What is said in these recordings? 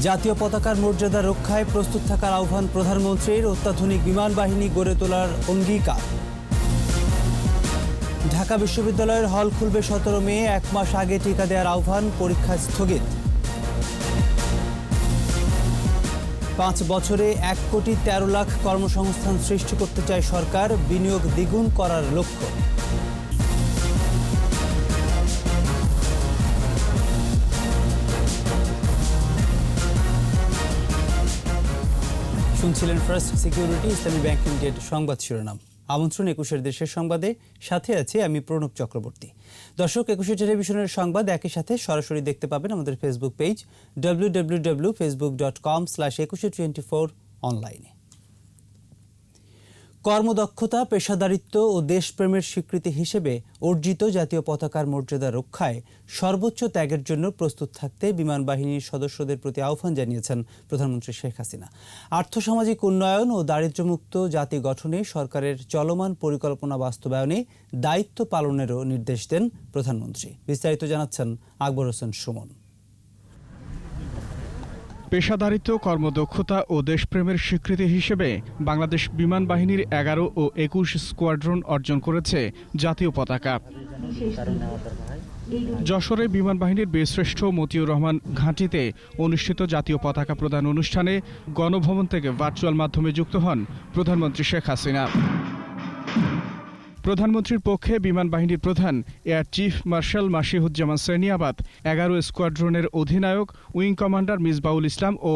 জাতীয় পতাকার মর্যাদা রক্ষায় প্রস্তুত থাকার আহ্বান প্রধানমন্ত্রীর অত্যাধুনিক বিমান বাহিনী গড়ে তোলার অঙ্গীকার। ঢাকা বিশ্ববিদ্যালয়ের হল খুলবে সতেরো মে, এক মাস আগে টিকা দেওয়ার আহ্বান পরীক্ষা স্থগিত। পাঁচ বছরে এক কোটি তেরো লাখ কর্মসংস্থান সৃষ্টি করতে চায় সরকার, বিনিয়োগ দ্বিগুণ করার লক্ষ্য। শুনছিলেন first security Islami bank limited সংবাদ শিরোনাম। আমন্ত্রণ একুশের দেশের সংবাদে। সাথে আছে আমি প্রণব চক্রবর্তী। দর্শক, একুশে টেলিভিশনের সংবাদ একই সাথে সরাসরি দেখতে পাবেন আমাদের Facebook page W W W Facebook dot com slash Ekushey twenty four অনলাইনে কর্মদক্ষতা, পেশাদারিত্ব ও দেশপ্রেমের স্বীকৃতি হিসেবে অর্জিত জাতীয় পতাকার মর্যাদা রক্ষায় সর্বোচ্চ ত্যাগের জন্য প্রস্তুত থাকতে বিমান বাহিনীর সদস্যদের প্রতি আহ্বান জানিয়েছেন প্রধানমন্ত্রী শেখ হাসিনা। আর্থসামাজিক উন্নয়ন ও দারিদ্র্যমুক্ত জাতি গঠনে সরকারের চলমান পরিকল্পনা বাস্তবায়নে দায়িত্ব পালনেরও নির্দেশ দেন প্রধানমন্ত্রী। বিস্তারিত জানাচ্ছেন আকবর হোসেন সুমন। পেশাদারিত্ব, কর্মদক্ষতা ও দেশপ্রেমের স্বীকৃতি হিসেবে বাংলাদেশ বিমান বাহিনীর এগারো ও একুশ স্কোয়াড্রন অর্জন করেছে জাতীয় পতাকা। যশোরে বিমান বাহিনীর বীরশ্রেষ্ঠ মতিউর রহমান ঘাঁটিতে অনুষ্ঠিত জাতীয় পতাকা প্রদান অনুষ্ঠানে গণভবন থেকে ভার্চুয়াল মাধ্যমে যুক্ত হন প্রধানমন্ত্রী শেখ হাসিনা। প্রধানমন্ত্রীর পক্ষে বিমান বাহিনীর প্রধান air chief marshal Masihuzzaman Serniabat এগারো স্কোয়াড্রনের অধিনায়ক, উইং কমান্ডার মিসবাউল ইসলাম ও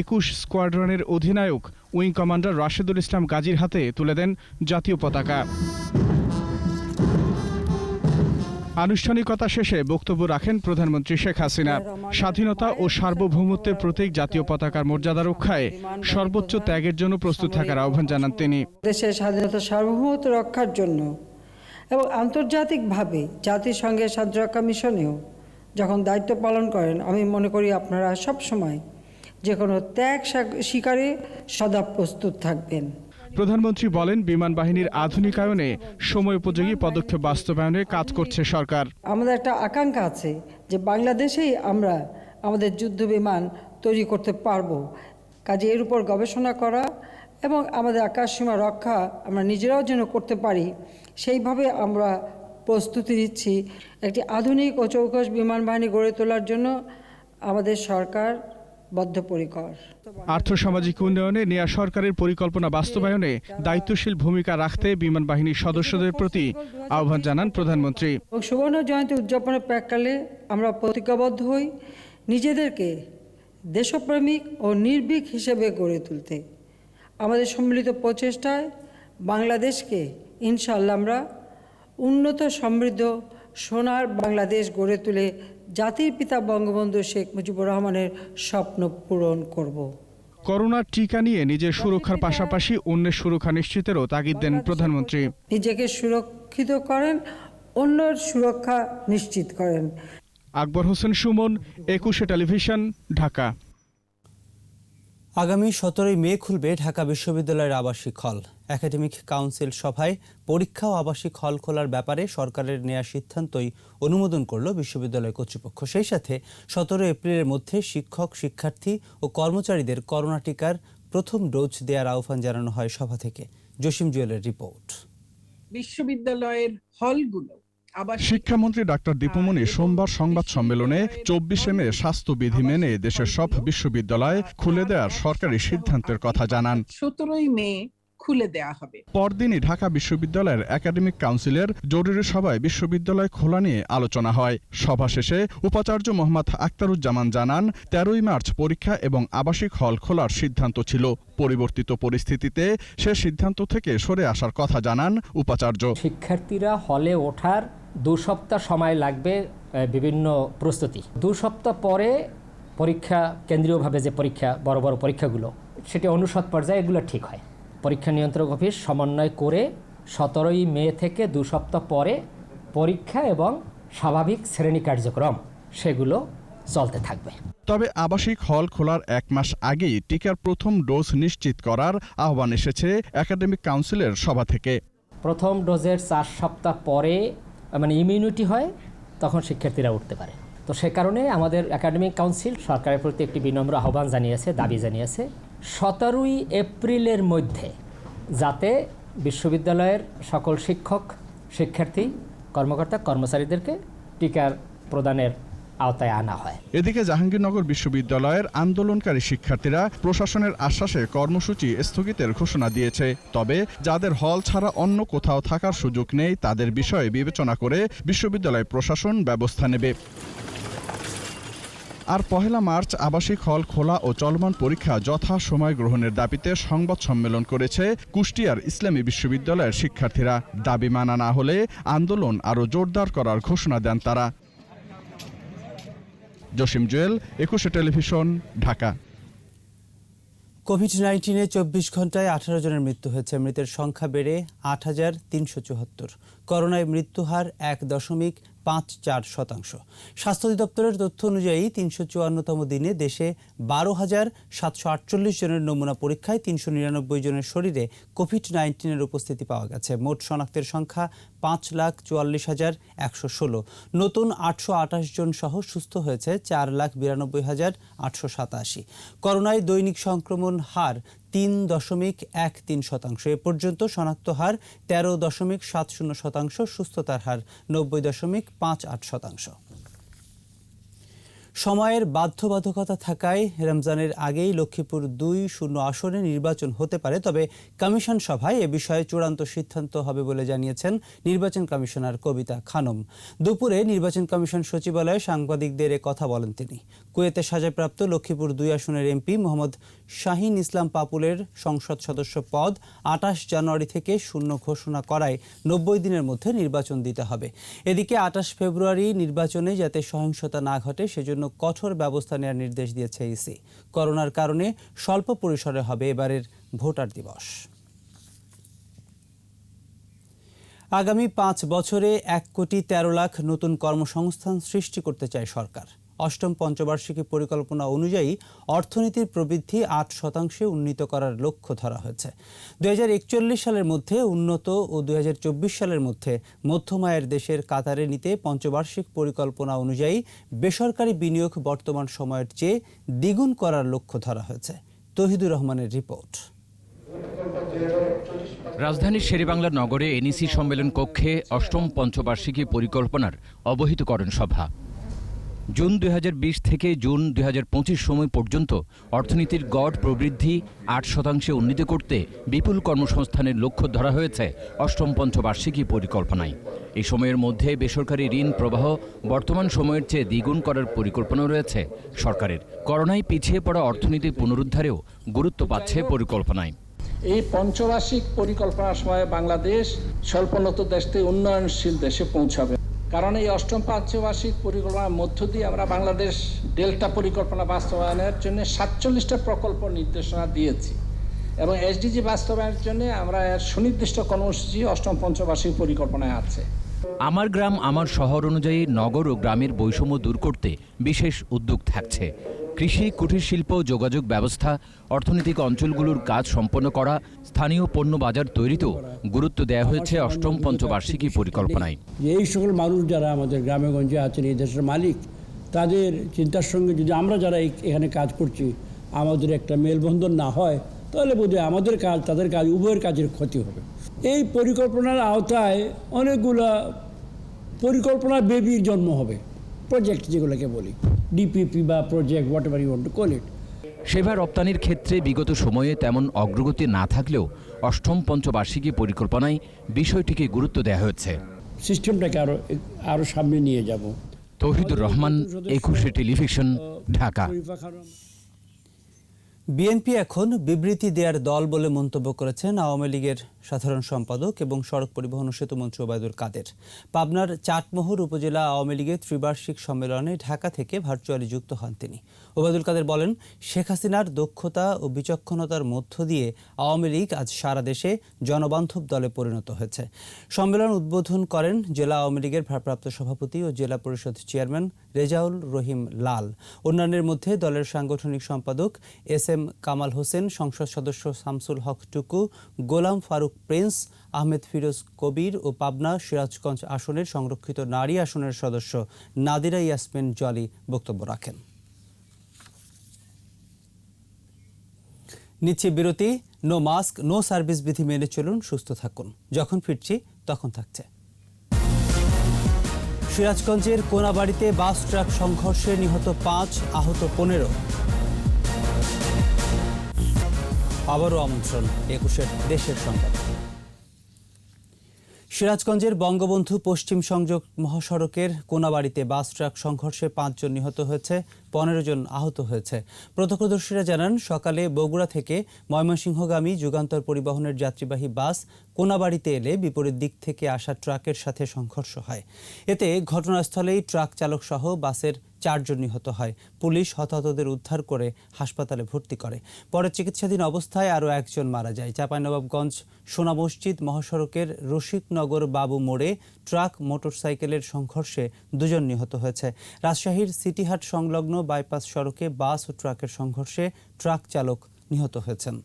একুশ স্কোয়াড্রনের অধিনায়ক, উইং কমান্ডার রাশেদুল ইসলাম গাজীর হাতে তুলে দেন জাতীয় পতাকা। আনুষ্ঠানিকতা শেষে বক্তব্য রাখেন প্রধানমন্ত্রী শেখ হাসিনা। স্বাধীনতা ও সার্বভৌমত্বের প্রতীক জাতীয় পতাকার মর্যাদা রক্ষায় সর্বোচ্চ ত্যাগের জন্য প্রস্তুত থাকার আহ্বান জানান তিনি। দেশের স্বাধীনতা সার্বভৌমত্ব রক্ষার জন্য এবং আন্তর্জাতিকভাবে জাতিসংঘের শান্তিরক্ষা মিশনেও যখন দায়িত্ব পালন করেন, আমি মনে করি আপনারা সব সময় যে কোনো ত্যাগ স্বীকার- সদা প্রস্তুত থাকবেন। প্রধানমন্ত্রী বলেন, বিমান বাহিনীর আধুনিকায়নে সময় উপযোগী পদক্ষেপ বাস্তবায়নে কাজ করছে সরকার। আমাদের একটা আকাঙ্ক্ষা আছে যে বাংলাদেশেই আমরা আমাদের যুদ্ধ বিমান তৈরি করতে পারব। কাজে এর উপর গবেষণা করা এবং আমাদের আকাশসীমা রক্ষা আমরা নিজেরাও যেন করতে পারি, সেইভাবে আমরা প্রস্তুতি নিচ্ছি। একটি আধুনিক ও চৌকস বিমান বাহিনী গড়ে তোলার জন্য আমাদের সরকার বদ্ধপরিকর। আর্থসামাজিক উন্নয়নে নেয়া সরকারের পরিকল্পনা বাস্তবায়নে দায়িত্বশীল ভূমিকা রাখতে বিমান বাহিনীর সদস্যদের প্রতি আহ্বান জানান প্রধানমন্ত্রী। এবং সুবর্ণ জয়ন্তী উদযাপনের প্রাককালে আমরা প্রতিজ্ঞাবদ্ধ হই নিজেদেরকে দেশপ্রেমিক ও নির্ভীক হিসেবে গড়ে তুলতে। আমাদের সম্মিলিত প্রচেষ্টায় বাংলাদেশকে ইনশাল্লাহ আমরা উন্নত সমৃদ্ধ সোনার বাংলাদেশ গড়ে তুলে জাতির পিতা বঙ্গবন্ধু শেখ মুজিবুর রহমানের স্বপ্ন পূরণ করব। করোনার টিকা নিয়ে নিজের সুরক্ষার পাশাপাশি অন্যের সুরক্ষা নিশ্চিতেরও তাগিদ দেন প্রধানমন্ত্রী। নিজেকে সুরক্ষিত করেন অন্যের সুরক্ষা নিশ্চিত করেন। আকবর হোসেন সুমন একুশে টেলিভিশন ঢাকা। আগামী সতেরোই মে খুলবে ঢাকা বিশ্ববিদ্যালয়ের আবাসিক হল। একাডেমিক কাউন্সিল সভায় পরীক্ষা ও আবাসিক হল খোলার ব্যাপারে সরকারের নেওয়া সিদ্ধান্তই অনুমোদন করল বিশ্ববিদ্যালয় কর্তৃপক্ষ। সেই সাথে সতেরো এপ্রিলের মধ্যে শিক্ষক শিক্ষার্থী ও কর্মচারীদের করোনা টিকার প্রথম ডোজ দেওয়ার আহ্বান জানানো হয় সভা থেকে। জসিম জুয়েলের রিপোর্ট। বিশ্ববিদ্যালয়ের হলগুলো আবার শিক্ষামন্ত্রী ডাক্তার দীপুমণি সোমবার সংবাদ সম্মেলনে চব্বিশে মে স্বাস্থ্যবিধি মেনে দেশের সব বিশ্ববিদ্যালয় খুলে দেওয়ার সরকারি সিদ্ধান্তের কথা জানান। সতেরোই মে খুলে দেয়া হবে। পরদিনই ঢাকা বিশ্ববিদ্যালয়ের একাডেমিক কাউন্সিলের জরুরি সভায় বিশ্ববিদ্যালয় খোলা নিয়ে আলোচনা হয়। সভা শেষে উপাচার্য মোহাম্মদ আক্তারুজ্জামান জানান তেরোই মার্চ পরীক্ষা এবং আবাসিক হল খোলার সিদ্ধান্ত ছিল। পরিবর্তিত পরিস্থিতিতে সে সিদ্ধান্ত থেকে সরে আসার কথা জানান উপাচার্য। শিক্ষার্থীরা হলে ওঠার দু সপ্তাহ সময় লাগবে বিভিন্ন প্রস্তুতি। দু সপ্তাহ পরে পরীক্ষা কেন্দ্রীয়ভাবে যে পরীক্ষা বড় বড় পরীক্ষাগুলো সেটি অনুষদ পর্যায়ে এগুলো ঠিক হয়। পরীক্ষা নিয়ন্ত্রক অফিস সমন্বয় করে সতেরোই মে থেকে দু সপ্তাহ পরে পরীক্ষা এবং স্বাভাবিক শ্রেণি কার্যক্রম সেগুলো চলতে থাকবে। তবে আবাসিক হল খোলার এক মাস আগেই টিকার প্রথম ডোজ নিশ্চিত করার আহ্বান এসেছে একাডেমিক কাউন্সিলের সভা থেকে। প্রথম ডোজের চার সপ্তাহ পরে মানে ইমিউনিটি হয় তখন শিক্ষার্থীরা উঠতে পারে। তো সে কারণে আমাদের একাডেমিক কাউন্সিল সরকারের প্রতি একটি বিনম্র আহ্বান জানিয়েছে দাবি জানিয়েছে। সতেরোই এপ্রিলের মধ্যে যাতে বিশ্ববিদ্যালয়ের সকল শিক্ষক, শিক্ষার্থী, কর্মকর্তা, কর্মচারীদেরকে টিকার প্রদানের আওতায় আনা হয়। এদিকে জাহাঙ্গীরনগর বিশ্ববিদ্যালয়ের আন্দোলনকারী শিক্ষার্থীরা প্রশাসনের আশ্বাসে কর্মসূচি স্থগিতের ঘোষণা দিয়েছে। তবে যাদের হল ছাড়া অন্য কোথাও থাকার সুযোগ নেই, তাদের বিষয়ে বিবেচনা করে বিশ্ববিদ্যালয় প্রশাসন ব্যবস্থা নেবে। আর পহেলা মার্চ আবাসিক হল খোলা ও চলমান পরীক্ষা যথা সময় গ্রহণের দাবিতে সংবাদ সম্মেলন করেছে কুষ্টিয়ার ইসলামী বিশ্ববিদ্যালয়ের শিক্ষার্থীরা। দাবি মানা না হলে আন্দোলন আরও জোরদার করার ঘোষণা দেন তারা। জসিম জুয়েল, একুশে টেলিভিশন, ঢাকা। কোভিড নাইন্টিনে চব্বিশ ঘন্টায় আঠারো জনের মৃত্যু হয়েছে। মৃতের সংখ্যা বেড়ে আট হাজার তিনশো চুয়াত্তর। করোনায় মৃত্যু হার এক দশমিক পাঁচ চার শতাংশ। স্বাস্থ্য অধিদপ্তরের তথ্য অনুযায়ী তিনশো চুয়ান্নতম দিনে দেশে বারো হাজার সাতশো আটচল্লিশ জনের নমুনা পরীক্ষায় তিনশো নিরানব্বই জনের শরীরে কোভিড নাইন্টিনের উপস্থিতি পাওয়া গেছে। মোট শনাক্তের সংখ্যা পাঁচ লাখ চুয়াল্লিশ হাজার একশো ষোলো। নতুন আটশো আঠাশ জন সহ সুস্থ হয়েছে চার লাখ বিরানব্বই হাজার আটশো সাতাশি। করোনায় দৈনিক সংক্রমণ হার তিন দশমিক এক তিন শতাংশ। এ পর্যন্ত শনাক্ত হার তেরো দশমিক সাত শূন্য শতাংশ, সুস্থতার হার নব্বই দশমিক পাঁচ আট শতাংশ। সময়ের বাধ্যবাধকতা থাকায় রমজানের আগেই লক্ষ্মীপুর দুই শূন্য আসনে নির্বাচন হতে পারে, তবে কমিশন সভায় এ বিষয়ে চূড়ান্ত সিদ্ধান্ত হবে বলে জানিয়েছেন নির্বাচন কমিশনার কবিতা খানম। দুপুরে নির্বাচন কমিশন সচিবালয়ে সাংবাদিকদের এ কথা বলেন তিনি। কুয়েতে সাজাপ্রাপ্ত লক্ষ্মীপুর দুই আসনের এমপি মোহাম্মদ শাহিন ইসলাম পাপুলের সংসদ সদস্য পদ আটাশ জানুয়ারি থেকে শূন্য ঘোষণা করায় নব্বই দিনের মধ্যে নির্বাচন দিতে হবে। এদিকে আটাশ ফেব্রুয়ারি নির্বাচনে যাতে সহিংসতা না ঘটে, সেজন্য কঠোর ব্যবস্থা নেওয়ার নির্দেশ দিয়েছে ইসি। করোনার কারণে স্বল্প পরিসরে হবে এবারের ভোটার দিবস। আগামী পাঁচ বছরে এক কোটি তেরো লাখ নতুন কর্মসংস্থান সৃষ্টি করতে চায় সরকার। অষ্টম পঞ্চবার্ষিকী পরিকল্পনা অনুযায়ী অর্থনীতির প্রবৃদ্ধি আট শতাংশে উন্নীত করার লক্ষ্য ধরা হয়েছে। দু হাজার একচল্লিশ সালের মধ্যে উন্নত ও দু হাজার চব্বিশ সালের মধ্যে মধ্যম আয়ের দেশের কাতারে নিতে পঞ্চবার্ষিক পরিকল্পনা অনুযায়ী বেসরকারি বিনিয়োগ বর্তমান সময়ের চেয়ে দ্বিগুণ করার লক্ষ্য ধরা হয়েছে। তহিদুর রহমানের রিপোর্ট। রাজধানীর শেরেবাংলা নগরে এনইসি সম্মেলন কক্ষে অষ্টম পঞ্চবার্ষিকী পরিকল্পনার অবহিতকরণ সভা। জুন দুই হাজার বিশ থেকে জুন দুই হাজার পঁচিশ সময় পর্যন্ত অর্থনীতির গড় প্রবৃদ্ধি আট শতাংশে উন্নীত করতে বিপুল কর্মসংস্থানের লক্ষ্য ধরা হয়েছে অষ্টম পঞ্চবার্ষিকী পরিকল্পনায়। এই সময়ের মধ্যে বেসরকারি ঋণ প্রবাহ বর্তমান সময়ের চেয়ে দ্বিগুণ করার পরিকল্পনা রয়েছে সরকারের। করোনায় পিছিয়ে পড়া অর্থনীতি পুনরুদ্ধারেও গুরুত্ব পাচ্ছে পরিকল্পনায়। এই পঞ্চবার্ষিক পরিকল্পনার সময় বাংলাদেশ স্বল্পোন্নত দেশ থেকে উন্নয়নশীল দেশে পৌঁছাবে। কারণ এই অষ্টম পঞ্চবার্ষিক পরিকল্পনার মধ্য দিয়ে আমরা বাংলাদেশ ডেল্টা পরিকল্পনা বাস্তবায়নের জন্য সাতচল্লিশটা প্রকল্প নির্দেশনা দিয়েছি। এবং এসডিজি বাস্তবায়নের জন্য আমরা এর সুনির্দিষ্ট কর্মসূচি অষ্টম পঞ্চবার্ষিক পরিকল্পনায় আছে। আমার গ্রাম, আমার শহর অনুযায়ী নগর ও গ্রামের বৈষম্য দূর করতে বিশেষ উদ্যোগ থাকছে। কৃষি, কুটির শিল্প, যোগাযোগ ব্যবস্থা, অর্থনৈতিক অঞ্চলগুলোর কাজ সম্পন্ন করা, স্থানীয় পণ্য বাজার তৈরিতেও গুরুত্ব দেওয়া হয়েছে অষ্টম পঞ্চবার্ষিকী পরিকল্পনায়। এই সকল মানুষ যারা আমাদের গ্রামে গঞ্জে আছেন, এই দেশের মালিক, তাদের চিন্তার সঙ্গে যদি আমরা যারা এখানে কাজ করছি, আমাদের একটা মেলবন্ধন না হয়, তাহলে বোধহয় আমাদের কাজ, তাদের কাজ, উভয়ের কাজের ক্ষতি হবে। এই পরিকল্পনার আওতায় অনেকগুলা পরিকল্পনা বেবির জন্ম হবে প্রজেক্ট যেগুলোকে বলি। ডিপিপি বা project whatever you want to call it সেবা রপ্তানির ক্ষেত্রে বিগত সময়ে তেমন অগ্রগতি না থাকলেও অষ্টম পঞ্চবার্ষিকী পরিকল্পনায় বিষয়টিকে গুরুত্ব দেওয়া হয়েছে। সিস্টেমটাকে আরও আরও সামনে নিয়ে যাব। তৌহিদুর রহমান একুশে টেলিভিশন ঢাকা। বিএনপি এখন বিবৃতি দেওয়ার দল বলে মন্তব্য করেছেন আওয়ামী লীগের সাধারণ সম্পাদক এবং সড়ক পরিবহন ও সেতুমন্ত্রী ওবায়দুল কাদের। পাবনার চাটমোহর উপজেলা আওয়ামী লীগের ত্রিবার্ষিক সম্মেলনে ঢাকা থেকে ভার্চুয়ালি যুক্ত হন তিনি। ওবায়দুল কাদের বলেন, শেখ হাসিনার দক্ষতা ও বিচক্ষণতার মধ্য দিয়ে আওয়ামী লীগ আজ সারা দেশে জনবান্ধব দলে পরিণত হয়েছে। সম্মেলন উদ্বোধন করেন জেলা আওয়ামী লীগের ভারপ্রাপ্ত সভাপতি ও জেলা পরিষদ চেয়ারম্যান রেজাউল রহিম লাল। অন্যান্যের মধ্যে দলের সাংগঠনিক সম্পাদক এস এম কামাল হোসেন, সংসদ সদস্য শামসুল হক টুকু, গোলাম ফারুক প্রিন্স আহমেদ ফিরোজ কবির ও পাবনা সিরাজগঞ্জ আসনের সংরক্ষিত নারী আসনের সদস্য নাদিরা ইয়াসমিন জলি বক্তব্য রাখেন। নিচ্ছে বিরতি, নো মাস্ক, নো সার্ভিস বিধি মেনে চলুন, সুস্থ থাকুন। যখন ফিরছি, তখন থাকছে। সিরাজগঞ্জের কোনাবাড়িতে বাস ট্রাক সংঘর্ষে নিহত পাঁচ, আহত পনেরো। আবারও আমন্ত্রণ, একুশের দেশের সংবাদ। সিরাজগঞ্জের বঙ্গবন্ধু পশ্চিম সংযোগ মহাসড়কের কোনাবাড়িতে বাস, ট্রাক সংঘর্ষে পাঁচজন নিহত হয়েছে, পনেরো জন আহত হয়েছে। প্রত্যক্ষদর্শীরা জানান, সকালে বগুড়া থেকে ময়মনসিংহগামী যুগান্তর পরিবহনের যাত্রীবাহী বাস কোনাবাড়িতে এলে বিপরীত দিক থেকে আসা ট্রাকের সাথে সংঘর্ষ হয়। এতে ঘটনাস্থলেই ট্রাক চালক সহ বাসের চারজন নিহত হয়। পুলিশ হতাহতদের উদ্ধার করে হাসপাতালে ভর্তি করে। পরে চিকিৎসাধীন অবস্থায় আরও একজন মারা যায়। চাঁপাইনবাবগঞ্জ সোনা মসজিদ মহাসড়কের রসিকনগর বাবু মোড়ে ট্রাক, মোটরসাইকেলের সংঘর্ষে দুজন নিহত হয়েছে। রাজশাহীর সিটিহাট সংলগ্ন বাইপাস সড়কে বাস ও ট্রাকের সংঘর্ষে ট্রাক চালক নিহত হয়েছেন।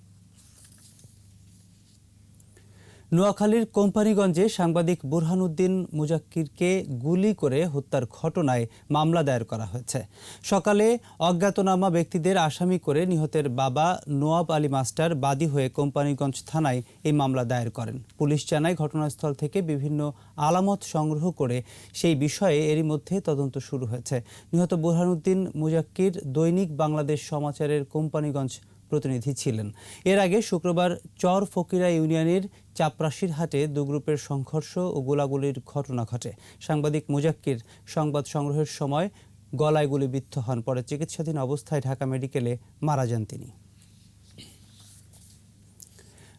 নোয়াখালীর কোম্পানিগঞ্জে সাংবাদিক বুরহানুদ্দিন মুজাক্কিরকে গুলি করে হত্যার ঘটনায় মামলা দায়ের করা হয়েছে। সকালে অজ্ঞাতনামা ব্যক্তিদের আসামি করে নিহতের বাবা নোয়াব আলী মাস্টার বাদী হয়ে কোম্পানিগঞ্জ থানায় এই মামলা দায়ের করেন। পুলিশ জানায়, ঘটনাস্থল থেকে বিভিন্ন আলামত সংগ্রহ করে সেই বিষয়ে এরই মধ্যে তদন্ত শুরু হয়েছে। নিহত বুরহানুদ্দিন মুজাক্কির দৈনিক বাংলাদেশ সমাচারের কোম্পানিগঞ্জ প্রতিনিধি ছিলেন। এর আগে শুক্রবার চর ফকিরা ইউনিয়নের চাপরাশির হাটে দু গ্রুপের সংঘর্ষ ও গোলাগুলির ঘটনা ঘটে। সাংবাদিক মুজাক্কির সংবাদ সংগ্রহের সময় গলায় গুলিবিদ্ধ হন, পরে চিকিৎসাধীন অবস্থায় ঢাকা মেডিকেলে মারা যান তিনি।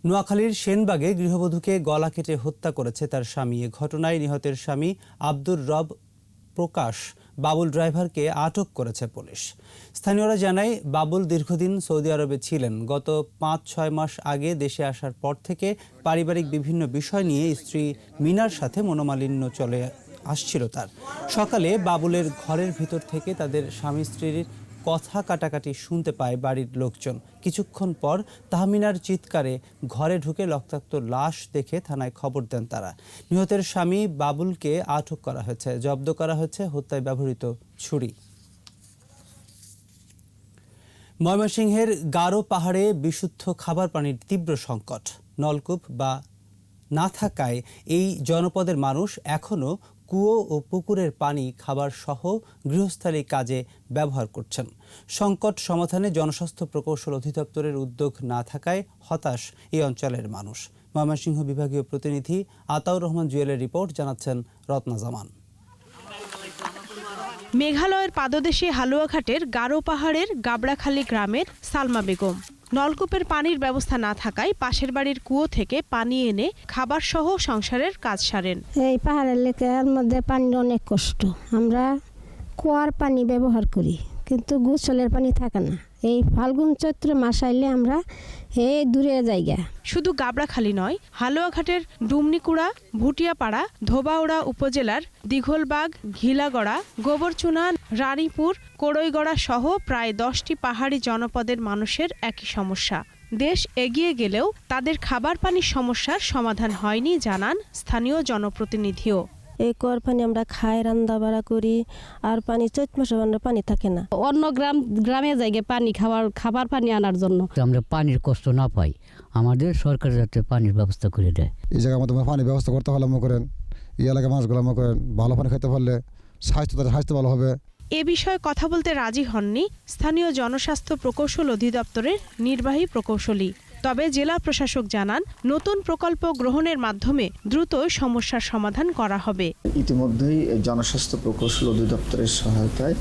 নোয়াখালীর সেনবাগে গৃহবধূকে গলা কেটে হত্যা করেছে তার স্বামী। এ ঘটনায় নিহতের স্বামী আব্দুর রব প্রকাশ বাবুল ড্রাইভারকে আটক করেছে পুলিশ। স্থানীয়রা জানায়, বাবুল দীর্ঘদিন সৌদি আরবে ছিলেন। গত পাঁচ, ছয় মাস আগে দেশে আসার পর থেকে পারিবারিক বিভিন্ন বিষয় নিয়ে স্ত্রী মিনার সাথে মনোমালিন্য চলে আসছিল তার। সকালে বাবুলের ঘরের ভিতর থেকে তাদের স্বামী স্ত্রীর কথা কাটাকাটি শুনতে পায় বাড়ির লোকজন। কিছুক্ষণ পর তাহমিনার চিৎকারে ঘরে ঢুকে রক্তাক্ত লাশ দেখে থানায় খবর দেন তারা। নিহতের স্বামী বাবুলকে আটক করা হয়েছে। জব্দ করা হয়েছে হত্যায় ব্যবহৃত ছুরি। ময়মনসিংহের গারো পাহাড়ে বিশুদ্ধ খাবার পানির তীব্র সংকট। নলকূপ বা না থাকায় এই জনপদের মানুষ এখনও কুয়ো ও পুকুরের পানি খাবার সহ গৃহস্থালী কাজে ব্যবহার করছেন। সংকট সমাধানে জনস্বাস্থ্য প্রকৌশল অধিদপ্তরের উদ্যোগ না থাকায় হতাশ এই অঞ্চলের মানুষ। ময়মনসিংহ বিভাগীয় প্রতিনিধি আতাউর রহমান জুয়েলের রিপোর্ট জানাচ্ছেন রত্না জামান। মেঘালয়ের পাদদেশে হালুয়াঘাটের গারো পাহাড়ের গাবড়াখালী গ্রামের সালমা বেগম। নলকূপের পানির ব্যবস্থা না থাকায় পাশের বাড়ির কুয়ো থেকে পানি এনে খাবার সহ সংসারের কাজ সারেন। এই পাহাড়ের এলাকার মধ্যে পানির অনেক কষ্ট। আমরা কুয়ার পানি ব্যবহার করি, কিন্তু গোসলের পানি থাকে না। এই ফাল্গুন চৈত্র মাস আইলে আমরা এই দূরে জায়গা শুধু গাবড়াখালী নয়, হালুয়াঘাটের ডুমনিকুড়া, ভুটিয়াপাড়া, ধোবাউড়া উপজেলার দীঘলবাগ, ঘিলাগড়া, গোবরচুনা, রানীপুর, কোড়ইগড়া সহ প্রায় দশটি পাহাড়ি জনপদের মানুষের একই সমস্যা। দেশ এগিয়ে গেলেও তাদের খাবার পানির সমস্যার সমাধান হয়নি, জানান স্থানীয় জনপ্রতিনিধিও। এই কুয়ার পানি আমরা খাই রান্না বাড়া করি আর পানি চৈত মাসে আমরা পানি থাকে না। অন্য গ্রাম গ্রামে জায়গায় পানি খাবার খাবার পানি আনার জন্য। আমরা পানির কষ্ট না পাই আমাদের সরকার যাতে পানির ব্যবস্থা করে দেয়। এই জায়গার মধ্যে পানির ব্যবস্থা করতে হলে মনে করেন। এই এলাকার মাছগুলো মনে করেন ভালো পানি খেতে পারলে স্বাস্থ্য তাদের স্বাস্থ্য ভালো হবে। এ বিষয়ে কথা বলতে রাজি হননি স্থানীয় জনস্বাস্থ্য প্রকৌশল অধিদপ্তরের নির্বাহী প্রকৌশলী। তবে জেলা প্রশাসক জানান নতুন প্রকল্প গ্রহণের মাধ্যমে দ্রুতই সমস্যার সমাধান করা হবে। ইতিমধ্যেই জনস্বাস্থ্য প্রকৌশল অধিদপ্তরের সহায়তায়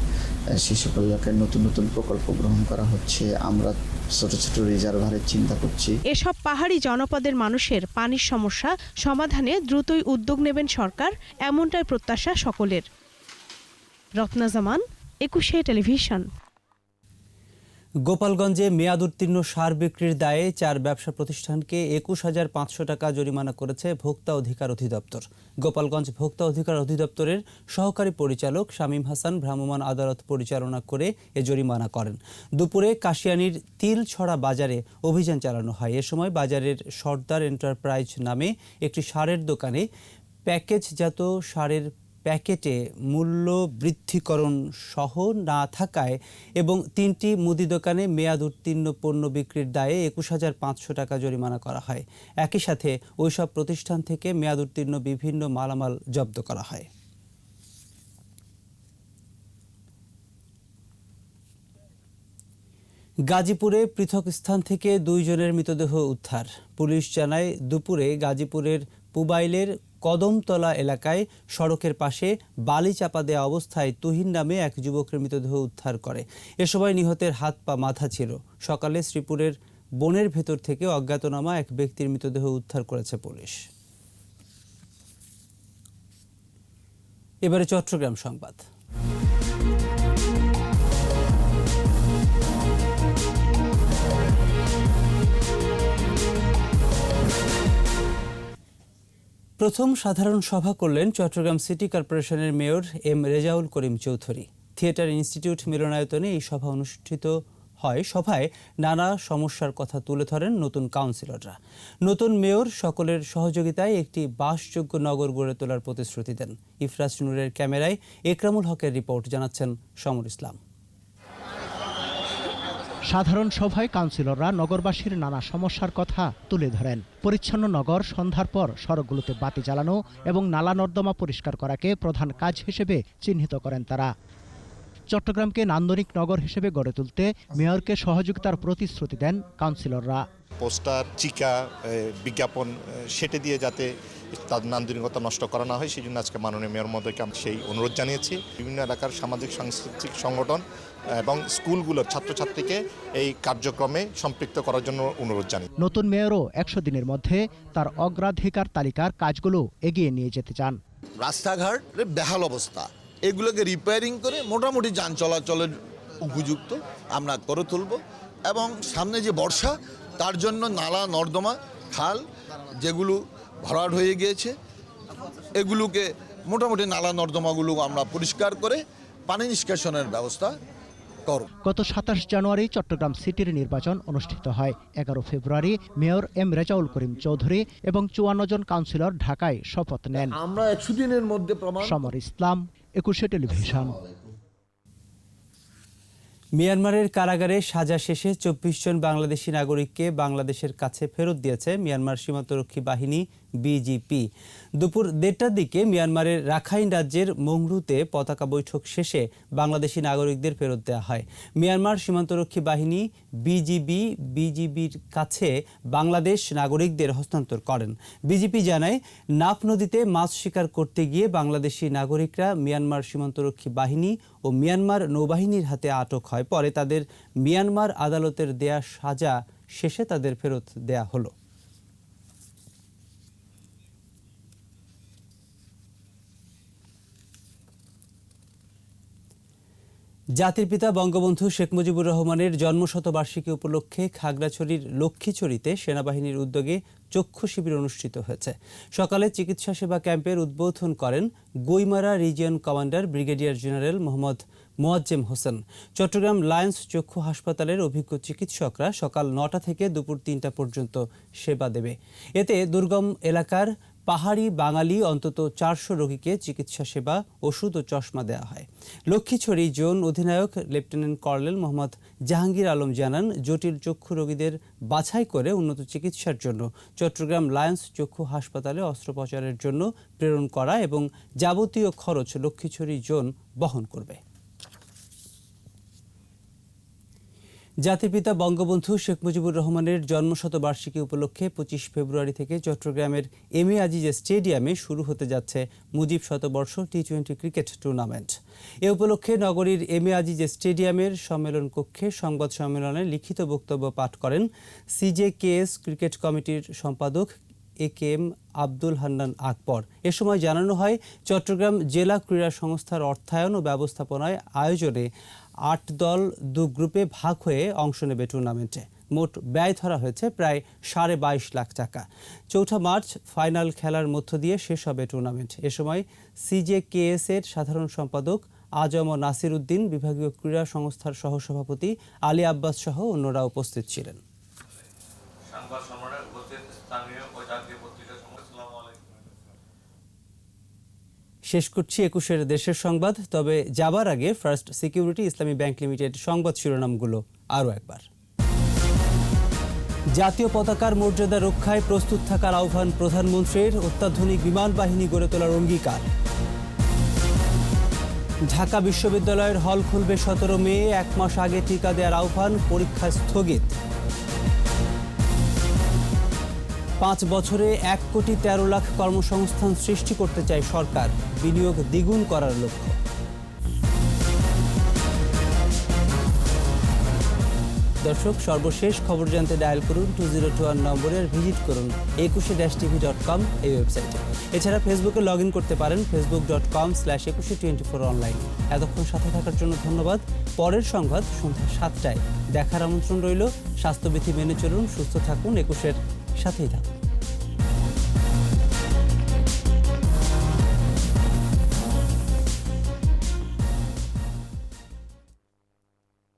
সকল এলাকায় নতুন নতুন প্রকল্প গ্রহণ করা হচ্ছে। আমরা ছোট ছোট রিজার্ভারের চিন্তা করছি। এসব পাহাড়ি জনপদের মানুষের পানির সমস্যা সমাধানে দ্রুতই উদ্যোগ নেবেন সরকার এমনটাই প্রত্যাশা সকলের। রত্না জামান একুশে টেলিভিশন। গোপালগঞ্জে মেয়াদ উত্তীর্ণ সার বিক্রির দায়ে চার ব্যবসা প্রতিষ্ঠানকে একুশ হাজার পাঁচশো টাকা জরিমানা করেছে ভোক্তা অধিকার অধিদপ্তর। গোপালগঞ্জ ভোক্তা অধিকার অধিদপ্তরের সহকারী পরিচালক শামীম হাসান ভ্রাম্যমাণ আদালত পরিচালনা করে এ জরিমানা করেন। দুপুরে কাশিয়ানির তিলছড়া বাজারে অভিযান চালানো হয়। এ সময় বাজারের সর্দার এন্টারপ্রাইজ নামে একটি সারের দোকানে প্যাকেজজাত সারের প্যাকেটে মূল্য বৃদ্ধিকরণ সহ না থাকায় এবং তিনটি মুদি দোকানে মেয়াদ উত্তীর্ণ পণ্য বিক্রির দায়ে একুশ হাজার পাঁচশো টাকা জরিমানা করা হয়। একই সাথে ওইসব প্রতিষ্ঠান থেকে মেয়াদ উত্তীর্ণ বিভিন্ন মালামাল জব্দ করা হয়। গাজীপুরে পৃথক স্থান থেকে দুইজনের মৃতদেহ উদ্ধার। পুলিশ জানায়, দুপুরে গাজীপুরের পুবাইলের কদমতলা এলাকায় সড়কের পাশে বালি চাপা দেওয়া অবস্থায় তুহিন নামে এক যুবকের মৃতদেহ উদ্ধার করে। এ সময় নিহতের হাত পা মাথা ছিল। সকালে শ্রীপুরের বনের ভেতর থেকে অজ্ঞাতনামা এক ব্যক্তির মৃতদেহ উদ্ধার করেছে পুলিশ। এবারে চট্টগ্রাম সংবাদ। প্রথম সাধারণ সভা করলেন চট্টগ্রাম সিটি কর্পোরেশনের mayor M Rezaul Karim Chowdhury. Theatre institute মিলনায়তনে এই সভা অনুষ্ঠিত হয়। সভায় নানা সমস্যার কথা তুলে ধরেন নতুন কাউন্সিলররা। নতুন মেয়র সকলের সহযোগিতায় একটি বাসযোগ্য নগর গড়ে তোলার প্রতিশ্রুতি দেন। ইফরাজ নূরের ক্যামেরায় একরামুল হকের রিপোর্ট জানাচ্ছেন সমর ইসলাম। সাধারণ সভায় কাউন্সিলররা নগরবাসীর নানা সমস্যার কথা তুলে ধরেন। পরিচ্ছন্ন নগর সন্ধ্যার পর সড়কগুলোতে বাতি জ্বালানো এবং নালা নর্দমা পরিষ্কার করাকে প্রধান কাজ হিসেবে চিহ্নিত করেন তারা। চট্টগ্রামকে নান্দনিক নগর হিসেবে গড়ে তুলতে মেয়রকে সহযোগিতার প্রতিশ্রুতি দেন কাউন্সিলররা। পোস্টার চিকা বিজ্ঞাপন সেটে দিয়ে যাতে তার নান্দনিকতা নষ্ট করা না হয় সেই জন্য আজকে মাননীয় মেয়র মহোদয়কে আমি সেই অনুরোধ জানিয়েছি। বিভিন্ন এলাকার সামাজিক সাংস্কৃতিক সংগঠন এবং স্কুলগুলোর ছাত্রছাত্রীকে এই কার্যক্রমে সম্পৃক্ত করার জন্য অনুরোধ জানিয়ে নতুন মেয়রও একশো দিনের মধ্যে তার অগ্রাধিকার তালিকার কাজগুলো এগিয়ে নিয়ে যেতে চান। রাস্তাঘাট বেহাল অবস্থা। এগুলোকে রিপেয়ারিং করে মোটামুটি যান চলাচলের উপযুক্ত আমরা করে তুলব এবং সামনে যে বর্ষা তার জন্য নালা নর্দমা খাল যেগুলো ভরাট হয়ে গিয়েছে এগুলোকে মোটামুটি নালা নর্দমাগুলো আমরা পরিষ্কার করে পানি নিষ্কাশনের ব্যবস্থা করব। গত সাতাশ জানুয়ারি চট্টগ্রাম সিটির নির্বাচন অনুষ্ঠিত হয়। এগারো ফেব্রুয়ারি মেয়র এম রেজাউল করিম চৌধুরী এবং চুয়ান্ন জন কাউন্সিলর ঢাকায় শপথ নেন। আমরা একশো দিনের মধ্যে সমর ইসলাম একুশে টেলিভিশন। মিয়ানমারের কারাগারে সাজা শেষে চব্বিশ জন বাংলাদেশি নাগরিককে বাংলাদেশের কাছে ফেরত দিয়েছে মিয়ানমার সীমান্তরক্ষী বাহিনী বিজিপি। দুপুর দেড়টার দিকে মিয়ানমারের রাখাইন রাজ্যের মংরুতে পতাকা বৈঠক শেষে বাংলাদেশি নাগরিকদের ফেরত দেওয়া হয়। মিয়ানমার সীমান্তরক্ষী বাহিনী বিজিবি, বিজিবির কাছে বাংলাদেশ নাগরিকদের হস্তান্তর করেন। বিজেপি জানায়, নাফ নদীতে মাছ শিকার করতে গিয়ে বাংলাদেশি নাগরিকরা মিয়ানমার সীমান্তরক্ষী বাহিনী ও মিয়ানমার নৌবাহিনীর হাতে আটক হয়। পরে তাদের মিয়ানমার আদালতের দেয়া সাজা শেষে তাদের ফেরত দেয়া হলো। জাতির পিতা বঙ্গবন্ধু শেখ মুজিবুর রহমানের জন্মশতবার্ষিকী উপলক্ষে খাগড়াছড়ির লক্ষ্মীছড়িতে সেনাবাহিনীর উদ্যোগে চক্ষু শিবির অনুষ্ঠিত হয়েছে। সকালে চিকিৎসা সেবা ক্যাম্পের উদ্বোধন করেন Guimara region commander brigadier general Mohammad Moazzem Hossain. Chattogram Lions চক্ষু হাসপাতালের অভিজ্ঞ চিকিৎসকরা সকাল নটা থেকে দুপুর তিনটা পর্যন্ত সেবা দেবে। এতে দুর্গম এলাকার পাহাড়ি বাঙালি অন্তত চারশো রোগীকে চিকিৎসা সেবা, ওষুধ ও চশমা দেওয়া হয়। লক্ষ্মীছড়ি জোন অধিনায়ক লেফটেন্যান্ট কর্নেল মোহাম্মদ জাহাঙ্গীর আলম জানান, জটিল চক্ষু রোগীদের বাছাই করে উন্নত চিকিৎসার জন্য, চট্টগ্রাম লায়ন্স চক্ষু হাসপাতালে অস্ত্রোপচারের জন্য প্রেরণ করা এবং যাবতীয় খরচ লক্ষ্মীছড়ি জোন বহন করবে। জাতির পিতা বঙ্গবন্ধু শেখ মুজিবুর রহমানের জন্মশতবার্ষিকী উপলক্ষে পঁচিশ ফেব্রুয়ারি থেকে চট্টগ্রামের এম এ আজিজ স্টেডিয়ামে শুরু হতে যাচ্ছে মুজিব শতবর্ষ টি টোয়েন্টি ক্রিকেট টুর্নামেন্ট। এ উপলক্ষে নগরীর এম এ আজিজ স্টেডিয়ামের সম্মেলন কক্ষে সংবাদ সম্মেলনে লিখিত বক্তব্য পাঠ করেন সিজে কেএস ক্রিকেট কমিটির সম্পাদক A K M Abdul Hannan Akbar. এ সময় জানানো হয়, চট্টগ্রাম জেলা ক্রীড়া সংস্থার অর্থায়ন ও ব্যবস্থাপনায় আয়োজনে আট দল দু গ্রুপে ভাগ হয়ে অংশ নেবে টুর্নামেন্টে। মোট ব্যয় ধরা হয়েছে প্রায় সাড়ে বাইশ লাখ টাকা। চৌঠা মার্চ ফাইনাল খেলার মধ্য দিয়ে শেষ হবে টুর্নামেন্ট। এ সময় সিজে কেএস এর সাধারণ সম্পাদক আজম ও নাসির উদ্দিন, বিভাগীয় ক্রীড়া সংস্থার সহসভাপতি আলী আব্বাস সহ অন্যরা উপস্থিত ছিলেন। শেষ করছি একুশের দেশের সংবাদ। তবে যাবার আগে first security Islami bank limited সংবাদ শিরোনামগুলো আরও একবার। জাতীয় পতাকার মর্যাদা রক্ষায় প্রস্তুত থাকার আহ্বান প্রধানমন্ত্রীর। অত্যাধুনিক বিমান বাহিনী গড়ে তোলার অঙ্গীকার। ঢাকা বিশ্ববিদ্যালয়ের হল খুলবে সতেরো মে, এক মাস আগে টিকা দেওয়ার আহ্বান, পরীক্ষা স্থগিত। পাঁচ বছরে এক কোটি তেরো লাখ কর্মসংস্থান সৃষ্টি করতে চায় সরকার। বিনিয়োগ দ্বিগুণ করার লক্ষ্য। দর্শক, সর্বশেষ খবর জানতে ডায়াল করুন টু জিরো টু ওয়ান নম্বরে ভিজিট করুন Ekushey dash TV dot com এই ওয়েবসাইটে এছাড়া ফেসবুকে লগ ইন করতে পারেন Facebook dot com slash Ekushey twenty four online এতক্ষণ সাথে থাকার জন্য ধন্যবাদ। পরের সংবাদ সন্ধ্যা সাতটায়। দেখার আমন্ত্রণ রইল। স্বাস্থ্যবিধি মেনে চলুন, সুস্থ থাকুন একুশের সাথেই থাকুন।